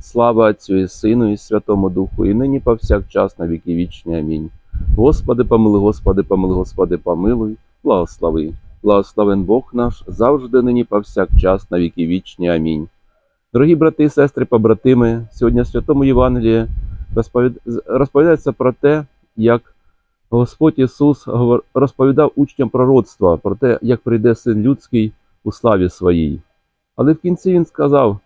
Слава Отцю і Сину, і Святому Духу, і нині повсякчас на віки вічні. Амінь. Господи, помилуй, Господи, помилуй, Господи, помилуй, благослови. Благословен Бог наш, завжди нині повсякчас на віки вічні. Амінь. Дорогі брати і сестри, побратими, сьогодні в Святому Євангелії розповід- розповідається про те, як Господь Ісус розповідав учням пророцтва про те, як прийде Син Людський у славі своїй. Але в кінці він сказав,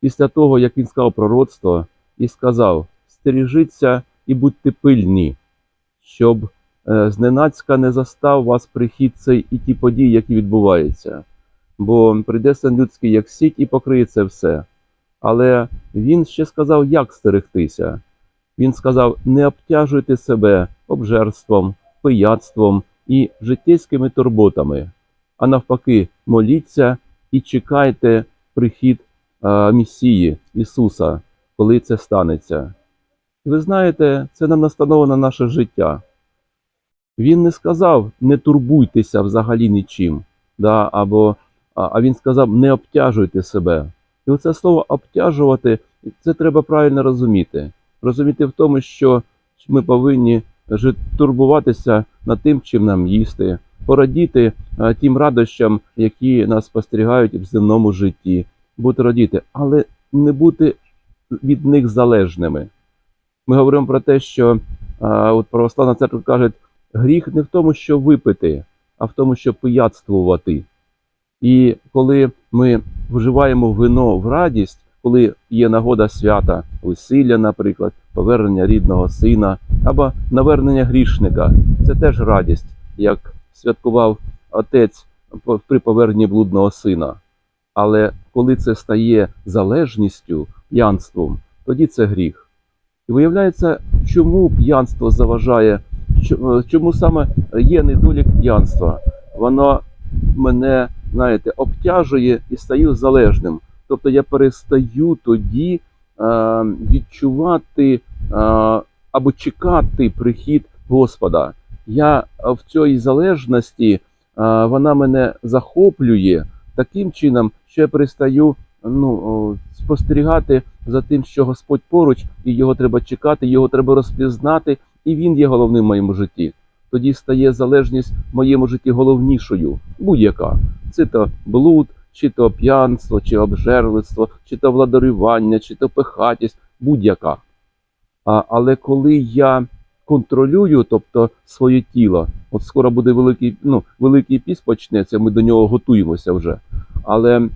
після того, як він сказав пророцтво, і сказав: стережіться і будьте пильні, щоб е, зненацька не застав вас прихід цей і ті події, які відбуваються. Бо прийде син людський, як сіть, і покриє це все. Але він ще сказав, як стерегтися. Він сказав: не обтяжуйте себе обжерством, пияцтвом і життєйськими турботами, а навпаки, моліться і чекайте прихід а, Месії Ісуса, коли це станеться. Ви знаєте, це нам настаново на наше життя. Він не сказав не турбуйтеся взагалі нічим, да, або, а, він сказав не обтяжуйте себе. І оце слово обтяжувати, це треба правильно розуміти. Розуміти в тому, що ми повинні турбуватися над тим, чим нам їсти, порадіти тим радощам, які нас спостерігають в земному житті, бути радіти, але не бути від них залежними. Ми говоримо про те, що а, от православна церква каже, гріх не в тому, що випити, а в тому, що пияцтвувати. І коли ми вживаємо вино в радість, коли є нагода свята, весілля, наприклад, повернення рідного сина або навернення грішника, це теж радість, як святкував отець при поверненні блудного сина. Але коли це стає залежністю, п'янством, тоді це гріх. І виявляється, чому п'янство заважає, е, чому саме є недолік п'янства? Воно мене, знаєте, обтяжує і стаю залежним. Тобто я перестаю тоді е, відчувати е, або чекати прихід Господа. Я в цій залежності е, вона мене захоплює таким чином, що я перестаю ну, спостерігати за тим, що Господь поруч, і його треба чекати, його треба розпізнати, і він є головним в моєму житті. Тоді стає залежність в моєму житті головнішою, будь-яка. Це то блуд, чи то п'янство, чи обжерливство, чи то владарювання, чи то пихатість, будь-яка. Але коли я контролюю, тобто своє тіло, от скоро буде великий, ну, великий піс почнеться, ми до нього готуємося вже. Але в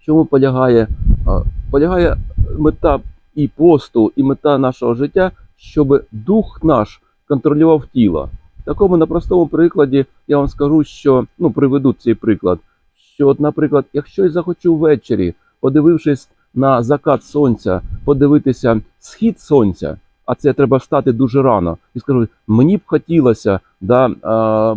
чому полягає? Полягає мета і посту, і мета нашого життя, щоб дух наш контролював тіло. Такому на простому прикладі я вам скажу, що ну приведу цей приклад. Що, от, наприклад, якщо я захочу ввечері, подивившись на закат сонця, подивитися схід сонця, а це треба встати дуже рано, і скажу, мені б хотілося да,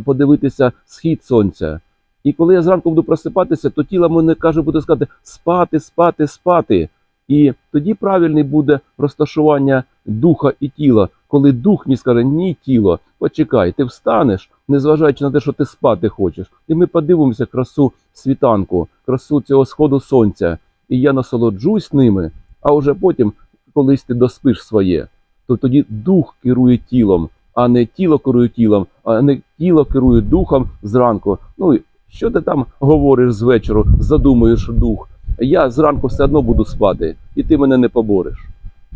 подивитися схід сонця. І коли я зранку буду просипатися, то тіло мене каже, буде сказати спати, спати, спати. І тоді правильний буде розташування духа і тіла, коли дух мені скаже, ні, тіло, почекай, ти встанеш, незважаючи на те, що ти спати хочеш. І ми подивимося красу світанку, красу цього сходу сонця. І я насолоджусь ними, а вже потім, колись ти доспиш своє, то тоді дух керує тілом, а не тіло керує тілом, а не тіло керує духом зранку. Ну що ти там говориш з вечору, задумуєш дух? Я зранку все одно буду спати, і ти мене не побореш.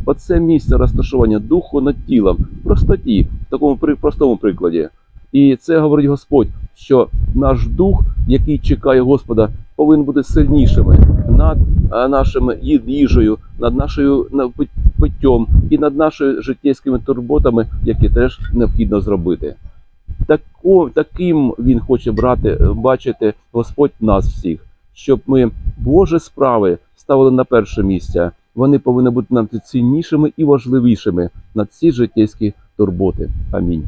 Оце місце розташування духу над тілом в простоті, в такому простому прикладі. І це говорить Господь, що наш дух, який чекає Господа, повинен бути сильнішими над е, нашими їжею, над нашою на- питтям і над нашими життєвими турботами, які теж необхідно зробити. Тако, таким він хоче брати, бачити Господь нас всіх, щоб ми Божі справи ставили на перше місце, Вони повинні бути нам ціннішими і важливішими на ці життєвські турботи. Амінь.